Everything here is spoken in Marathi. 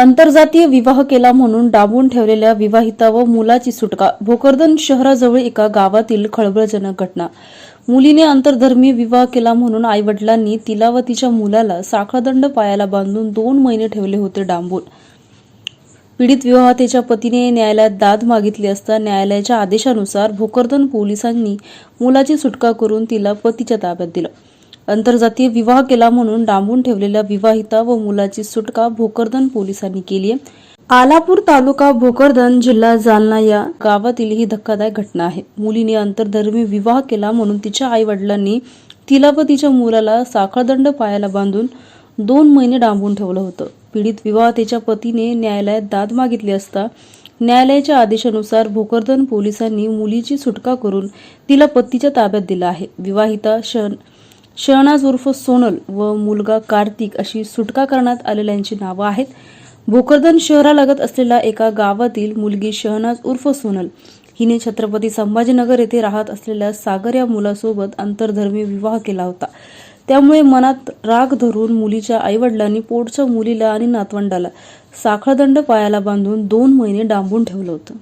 आंतरजातीय विवाह केला म्हणून डांबून ठेवलेल्या विवाहिता व मुलाची सुटका. भोकरदन शहराजवळ एका गावातील खळबळजनक घटना. मुलीने आंतरधर्मीय विवाह केला म्हणून आईवडिलांनी तिला व तिच्या मुलाला साखळदंड पायाला बांधून दोन महिने ठेवले होते डांबून. पीडित विवाहतेच्या पतीने न्यायालयात दाद मागितली असता न्यायालयाच्या आदेशानुसार भोकरदन पोलिसांनी मुलाची सुटका करून तिला पतीच्या ताब्यात दिलं. आंतरजातीय विवाह केला म्हणून डांबून ठेवलेल्या विवाहिता व मुलाची सुटका भोकरदन पोलिसांनी केली आहे. आलापूर तालुका भोकरदन जिल्हा जालना या गावातील ही धक्कादायक घटना आहे. मुलीने आंतरधर्मी विवाह केला म्हणून तिच्या आई वडिलांनी तिला व तिच्या मुलाला साखळदंड पायाला बांधून दोन महिने डांबून ठेवलं होतं. पीडित विवाहतेच्या पतीने न्यायालयात दाद मागितली असता न्यायालयाच्या आदेशानुसार भोकरदन पोलिसांनी मुलीची सुटका करून तिला पतीच्या ताब्यात दिला आहे. विवाहिता शन शहनाज उर्फ सोनल व मुलगा कार्तिक अशी सुटका करण्यात आलेल्यांची नावं आहेत. भोकरदन शहरालगत असलेल्या एका गावातील मुलगी शहनाज उर्फ सोनल हिने छत्रपती संभाजीनगर येथे राहत असलेल्या सागर या मुलासोबत आंतरधर्मी विवाह केला होता. त्यामुळे मनात राग धरून मुलीच्या आईवडिलांनी पोटच्या मुलीला आणि नातवंडाला साखळदंड पायाला बांधून दोन महिने डांबून ठेवलं होतं.